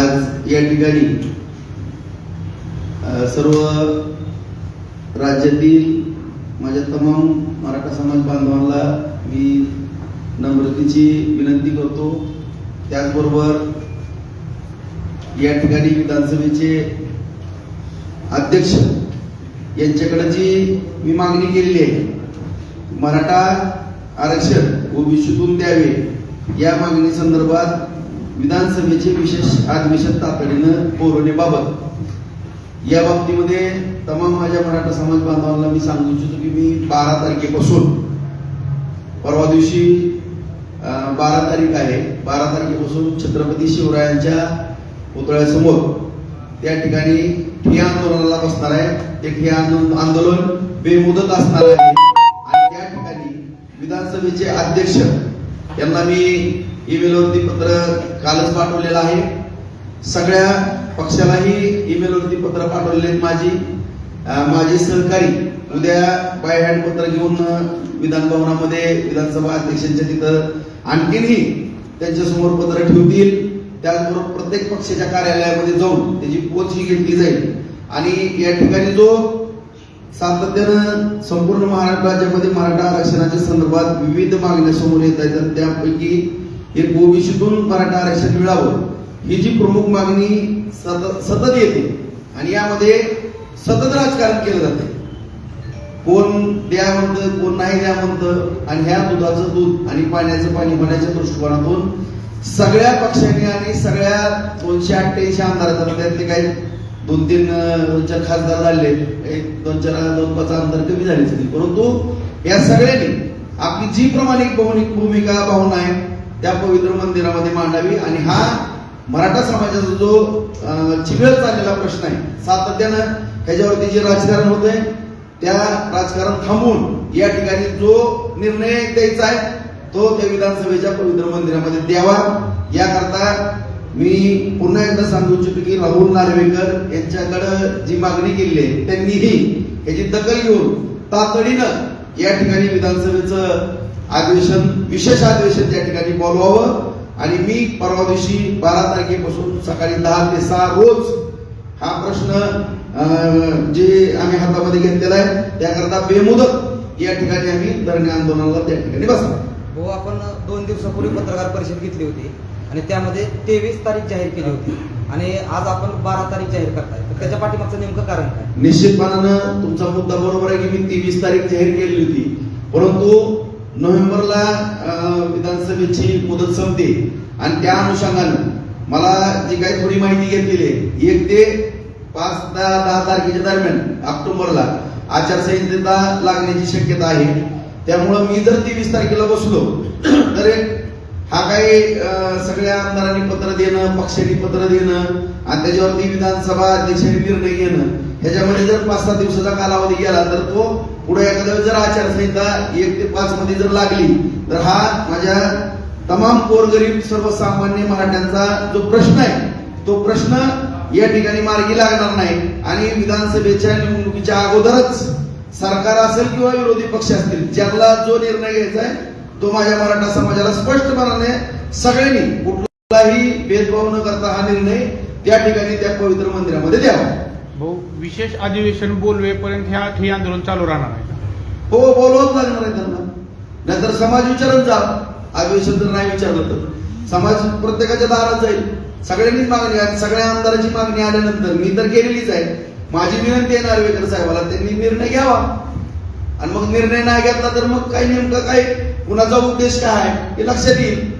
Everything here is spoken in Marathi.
आज या ठिकाणी सर्व राज्यातील माझ्या तमाम मराठा समाज बांधवांना मी नम्रतेची विनंती करतो. त्याचबरोबर या ठिकाणी विधानसभेचे अध्यक्ष यांच्याकडे जी मी मागणी केलेली आहे मराठा आरक्षण ओबीसीतून द्यावे या मागणी संदर्भात विधानसभेचे विशेष अधिवेशन तातडीनं बोलवण्याबाबत या बाबतीमध्ये तमाम माझ्या मराठा समाज बांधवांना मी सांगू इच्छितो की मी बारा तारखेपासून परवा दिवशी बारा तारीख आहे. बारा तारखेपासून छत्रपती शिवरायांच्या पुतळ्यासमोर त्या ठिकाणी ठिया आंदोलनाला बसणार आहे. ते ठिया आंदोलन आंदोलन बेमुदत असणार आहे. आणि त्या ठिकाणी विधानसभेचे अध्यक्ष यांना मी ईमेलवरती पत्र कालच पाठवलेलं आहे. सगळ्या पक्षालाही ईमेलवरती पत्र पाठवलेले आहेत माझी माझी माझे सहकारी. उद्या बाय हँड पत्र घेऊन विधान भवनामध्ये विधानसभा अध्यक्षांच्या तिथं आणखीनही त्यांच्यासमोर पत्र ठेवतील. त्याचबरोबर प्रत्येक पक्षाच्या कार्यालयामध्ये जाऊन त्याची पोच ही घेतली जाईल. आणि या ठिकाणी जो सातत्यानं संपूर्ण महाराष्ट्र राज्यामध्ये मराठा आरक्षणाच्या संदर्भात विविध मागण्या समोर येत आहेत त्यापैकी एक ओबीसीतून मराठा आरक्षण मिळावं ही जी प्रमुख मागणी सतत सतत येते आणि यामध्ये सतत राजकारण केलं जाते कोण द्या म्हणतं कोण नाही द्या म्हणतं आणि ह्या दुधाचं दूध आणि पाण्याचं पाणी होण्याच्या दृष्टिकोनातून सगळ्या पक्षांनी आणि सगळ्या दोनशे अठ्ठ्याऐंशी आमदार त्यातले काही दोन तीन अं, चार खासदार झाले एक दोन चार दोन पाच आमदार कमी झाले परंतु या सगळ्यांनी आपली जी प्रमाणिक बहुनिक भूमिका भावना आहे त्या पवित्र मंदिरामध्ये मांडावी. आणि हा मराठा समाजाचा जो अं, चिघळ चाललेला प्रश्न आहे सातत्यानं ह्याच्यावरती जे राजकारण होत आहे त्या राजकारण थांबवून या ठिकाणी जो निर्णय द्यायचा आहे तो त्या विधानसभेच्या पवित्र मंदिरामध्ये द्यावा. याकरता मी पुन्हा एकदा सांगू इच्छितो की राहुल नार्वेकर यांच्याकडे जी मागणी केली आहे त्यांनीही याची दखल घेऊन तातडीनं या ठिकाणी विधानसभेचं अधिवेशन विशेष अधिवेशन त्या ठिकाणी बोलवावं. आणि मी परवा दिवशी बारा तारखेपासून सकाळी दहा ते सहा रोज हा प्रश्न जे आम्ही हातामध्ये घेतलेला आहे त्याकरता बेमुदत या ठिकाणी आम्ही धरणे आंदोलनाला त्या ठिकाणी बसणार. हो आपण दोन दिवसापूर्वी पत्रकार परिषद घेतली होती आणि त्यामध्ये तेवीस तारीख जाहीर केली होती. आणि आज आपण बारा तारीख जाहीर करताय. तर त्याच्या पाठीमागचं नेमकं कारण काय? निश्चितपणानं तुमचा मुद्दा बरोबर आहे की मी तेवीस तारीख जाहीर केलेली होती. परंतु नोव्हेंबरला विधानसभेची मुदत संपते आणि त्या अनुषंगानं मला जी काही थोडी माहिती घेतलेली आहे एक ते पाच दहा दहा तारखेच्या दरम्यान ऑक्टोबरला आचारसंहिता लागण्याची शक्यता आहे. त्यामुळं मी जर तेवीस तारखेला बसलो तर एक हा काही सगळ्या आमदारांनी पत्र देणं पक्षांनी पत्र देणं आणि त्याच्यावरती विधानसभा अध्यक्षांनी निर्णय घेणं ह्याच्यामध्ये जर पाच सहा दिवसाचा कालावधी गेला तर तो पुढे एखाद्या जर आचारसंहिता एक ते पाच मध्ये जर लागली तर हा माझ्या तमाम गोरगरीब सर्वसामान्य मराठ्यांचा जो प्रश्न आहे तो प्रश्न या ठिकाणी मार्गी लागणार नाही. आणि विधानसभेच्या निवडणुकीच्या अगोदरच सरकार असेल किंवा विरोधी पक्ष असतील ज्यांना जो निर्णय घ्यायचा आहे तो माझ्या मराठा समाजाला स्पष्टपणाने सगळ्यांनी कुठलाही भेदभाव न करता हा निर्णय त्या ठिकाणी त्या पवित्र मंदिरामध्ये द्यावा. भाऊ विशेष अधिवेशन बोलवेपर्यंत ह्या ठिय्या आंदोलन चालू राहणार आहे हो बोलवत लागणार आहे त्यांना. नाहीतर समाज विचारत जा. अधिवेशन जर नाही विचारलं तर. समाज प्रत्येकाच्या दारात जाईल. सगळ्यांनीच मागणी आहे. सगळ्या आमदाराची मागणी आल्यानंतर मी तर केलेलीच आहे. माझी विनंती आहे नार्वेकर साहेबाला त्यांनी निर्णय घ्यावा. आणि मग निर्णय नाही घेतला तर मग काय नेमकं काय? कुणाचा उद्देश काय आहे? हे लक्षात येईल.